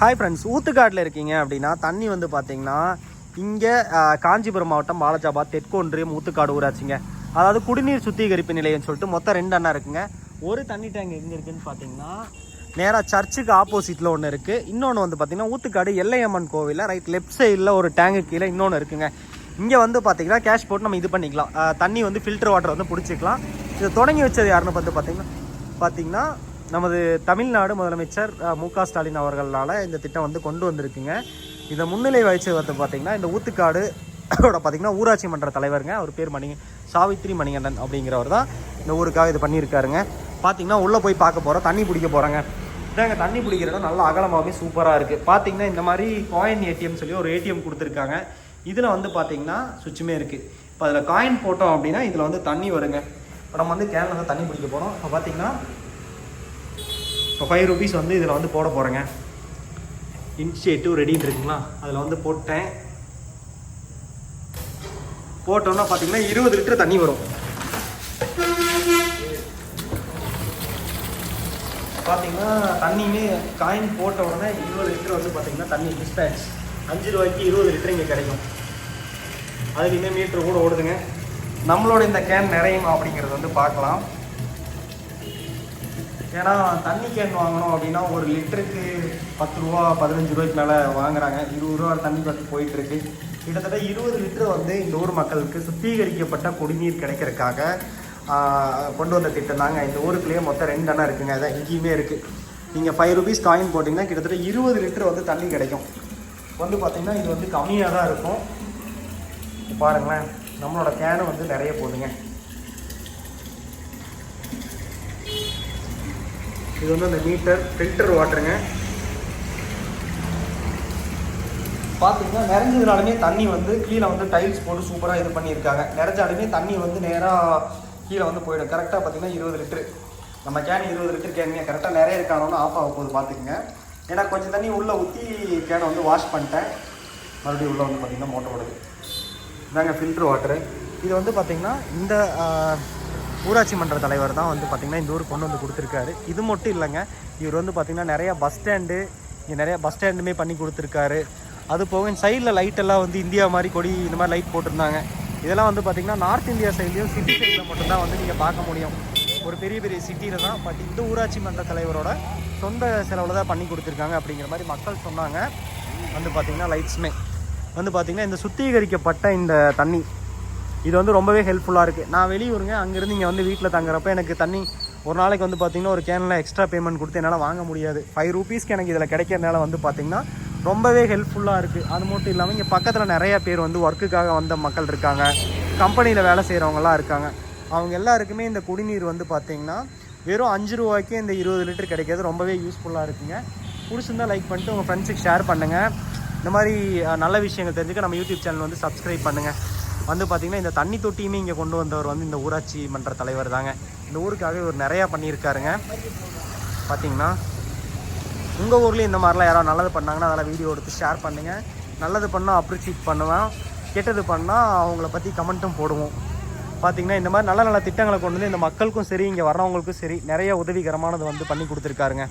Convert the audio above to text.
Hi friends ஊத்துக்காட்டில் இருக்கீங்க அப்படின்னா தண்ணி வந்து பார்த்தீங்கன்னா இங்கே காஞ்சிபுரம் மாவட்டம் பாலஜாபாத் தெற்கொன்றியம் ஊத்துக்காடு ஊராட்சிங்க. அதாவது குடிநீர் சுத்திகரிப்பு நிலையம்னு சொல்லிட்டு மொத்தம் ரெண்டு அண்ணா இருக்குங்க. ஒரு தண்ணி டேங்க் எங்கே இருக்குன்னு பார்த்தீங்கன்னா நேராக சர்ச்சுக்கு ஆப்போசிட்டில் ஒன்று இருக்குது இன்னொன்று வந்து பார்த்தீங்கன்னா ஊத்துக்காடு எல்லையம்மன் கோவிலில் ரைட் லெஃப்ட் சைடில் ஒரு டேங்கு கீழே இன்னொன்று இருக்குங்க. இங்கே வந்து பார்த்தீங்கன்னா கேஷ் போட்டு நம்ம இது பண்ணிக்கலாம். தண்ணி வந்து ஃபில்டர் வாட்டர் வந்து பிடிச்சிக்கலாம். இதை தொடங்கி வச்சது யாருன்னு பார்த்து பார்த்தீங்கன்னா பார்த்தீங்கன்னா நமது தமிழ்நாடு முதலமைச்சர் மு க ஸ்டாலின் அவர்களால் இந்த திட்டம் வந்து கொண்டு வந்திருக்குங்க. இதை முன்னிலை வகிச்சது வந்து பார்த்தீங்கன்னா இந்த ஊத்துக்காடு ஓட பார்த்தீங்கன்னா ஊராட்சி மன்ற தலைவருங்க. அவர் பேர் மணி சாவித்ரி மணிகண்டன் அப்படிங்கிறவர் தான் இந்த ஊருக்காக இது பண்ணியிருக்காருங்க. பார்த்தீங்கன்னா உள்ளே போய் பார்க்க போகிறோம் தண்ணி பிடிக்க போகிறாங்க இதாங்க தண்ணி பிடிக்கிற இடம் நல்லா அகலமாகவே சூப்பராக இருக்குது பார்த்தீங்கன்னா இந்த மாதிரி காயின் ஏடிஎம் சொல்லி ஒரு ஏடிஎம் கொடுத்துருக்காங்க. இதில் வந்து பார்த்தீங்கன்னா சுவிட்சுமே இருக்குது இப்போ அதில் காயின் போட்டோம் அப்படின்னா இதில் வந்து தண்ணி வருங்க. இப்போ நம்ம வந்து கேனில் தான் தண்ணி பிடிக்க போகிறோம் இப்போ பார்த்தீங்கன்னா இப்போ ஃபைவ் ருபீஸ் வந்து இதில் வந்து போட போகிறேங்க இனிஷியேட்டிவ் ரெடின்னு இருக்குங்களா? அதில் வந்து போட்டேன். போட்டோன்னா பார்த்தீங்கன்னா இருபது லிட்டர் தண்ணி வரும். பார்த்தீங்கன்னா தண்ணியுமே காயின் போட்ட உடனே இருபது லிட்டர் வந்து பார்த்தீங்கன்னா தண்ணி டிஸ்பேட்ச் அஞ்சு ரூபாய்க்கு இருபது லிட்டர் இங்கே கிடைக்கும். அதுலேயுமே மீட்ரு கூட ஓடுதுங்க. நம்மளோட இந்த கேன் நிறையுமா அப்படிங்கிறது வந்து பார்க்கலாம். ஏன்னா தண்ணி கேன் வாங்கணும் அப்படின்னா ஒரு லிட்டருக்கு பத்து ரூபா பதினஞ்சு ரூபாய்க்கு மேலே வாங்குறாங்க. இருபது ரூபா தண்ணி பார்த்து போயிட்டு இருக்கு கிட்டத்தட்ட இருபது லிட்டர் வந்து இந்த ஊர் மக்களுக்கு சுத்திகரிக்கப்பட்ட குடிநீர் கிடைக்கிறதுக்காக கொண்டு வந்த திட்டம் தாங்க. இந்த ஊருக்குள்ளேயே மொத்தம் ரெண்டு அண்ணா இருக்குங்க. அதான் இங்கேயுமே இருக்குது நீங்கள் ஃபைவ் ருபீஸ் காயின் போட்டிங்கன்னா கிட்டத்தட்ட இருபது லிட்டர் வந்து தண்ணி கிடைக்கும். வந்து பார்த்தீங்கன்னா இது வந்து கம்மியாக தான் இருக்கும். பாருங்களேன் நம்மளோட கேனு வந்து நிறைய போடுங்க இது வந்து அந்த மீட்டர் ஃபில்டர் வாட்டருங்க பார்த்தீங்கன்னா நிறைஞ்சதுனாலுமே தண்ணி வந்து கீழே வந்து டைல்ஸ் போட்டு சூப்பராக இது பண்ணியிருக்காங்க. நிறைஞ்சாலுமே தண்ணி வந்து நேராக கீழே வந்து போயிடும். கரெக்டாக பார்த்தீங்கன்னா இருபது லிட்டரு. நம்ம கேன் இருபது லிட்டர் கேனுங்க கரெக்டாக நிறைய இருக்கானோன்னு ஆஃப் ஆக போகுது பார்த்துக்குங்க ஏன்னா கொஞ்சம் தண்ணி உள்ளே ஊற்றி கேனை வந்து வாஷ் பண்ணிட்டேன். மறுபடியும் உள்ளே வந்து பார்த்திங்கன்னா மோட்டர் ஓடுது. இதாங்க ஃபில்ட்ரு வாட்டரு இது வந்து பார்த்திங்கன்னா இந்த ஊராட்சி மன்ற தலைவர் தான் வந்து பார்த்திங்கன்னா இந்த ஊருக்கு கொண்டு வந்து கொடுத்துருக்காரு. இது மட்டும் இல்லைங்க இவர் வந்து பார்த்திங்கன்னா நிறையா பஸ் ஸ்டாண்டு இங்கே நிறைய பஸ் ஸ்டாண்டுமே பண்ணி கொடுத்துருக்காரு. அது போக சைடில் லைட் எல்லாம் வந்து இந்தியா மாதிரி கொடி இந்த மாதிரி லைட் போட்டிருந்தாங்க. இதெல்லாம் வந்து பார்த்திங்கன்னா நார்த் இந்தியா சைட்லேயும் சிட்டி சைடில் மட்டும்தான் வந்து நீங்கள் பார்க்க முடியும். ஒரு பெரிய பெரிய சிட்டியில் தான் பட் இந்த ஊராட்சி மன்ற தலைவரோட சொந்த செலவில் தான் பண்ணி கொடுத்துருக்காங்க அப்படிங்கிற மாதிரி மக்கள் சொன்னாங்க. வந்து பார்த்திங்கன்னா லைட்ஸுமே வந்து பார்த்திங்கன்னா இந்த சுத்திகரிக்கப்பட்ட இந்த தண்ணி இது வந்து ரொம்பவே ஹெல்ப்ஃபுல்லாக இருக்குது நான் வெளியூருங்க. அங்கேருந்து இங்கே வந்து வீட்டில் தங்குறப்ப எனக்கு தண்ணி ஒரு நாளைக்கு வந்து பார்த்திங்கன்னா ஒரு கேனில் எக்ஸ்ட்ரா பேமெண்ட் கொடுத்து என்னால் வாங்க முடியாது. ஃபைவ் ருபீஸ்க்கு எனக்கு இதில் கிடைக்கிறனால வந்து பார்த்திங்கன்னா ரொம்பவே ஹெல்ப்ஃபுல்லாக இருக்குது அது மட்டும் இல்லாமல் இங்கே பக்கத்தில் நிறைய பேர் வந்து ஒர்க்குக்காக வந்த மக்கள் இருக்காங்க. கம்பெனியில் வேலை செய்கிறவங்கலாம் இருக்காங்க. அவங்க எல்லாருக்குமே இந்த குடிநீர் வந்து பார்த்திங்கன்னா வெறும் அஞ்சு ரூபாய்க்கே இந்த இருபது லிட்டர் கிடைக்கிறது ரொம்பவே யூஸ்ஃபுல்லாக இருக்குங்க. பிடிச்சிருந்தா லைக் பண்ணிட்டு உங்கள் ஃப்ரெண்ட்ஸுக்கு ஷேர் பண்ணுங்கள் இந்த மாதிரி நல்ல விஷயங்கள் தெரிஞ்சுக்க நம்ம யூடியூப் சேனல் வந்து சப்ஸ்கிரைப் பண்ணுங்கள் வந்து பார்த்திங்கன்னா இந்த தண்ணி தொட்டியுமே இங்கே கொண்டு வந்தவர் வந்து இந்த ஊராட்சி மன்ற தலைவர் தாங்க. இந்த ஊருக்காக இவர் நிறையா பண்ணியிருக்காருங்க. பார்த்தீங்கன்னா உங்கள் ஊர்லேயும் இந்த மாதிரிலாம் யாராவது நல்லது பண்ணாங்கன்னா அதெல்லாம் வீடியோ எடுத்து ஷேர் பண்ணுங்கள் நல்லது பண்ணால் அப்ரிஷியேட் பண்ணுவேன். கெட்டது பண்ணால் அவங்கள பற்றி கமெண்ட்டும் போடுவோம். பார்த்தீங்கன்னா இந்த மாதிரி நல்ல நல்ல திட்டங்களை கொண்டு வந்து இந்த மக்களுக்கும் சரி இங்கே வர்றவங்களுக்கும் சரி நிறைய உதவிகரமானது வந்து பண்ணி கொடுத்துருக்காருங்க.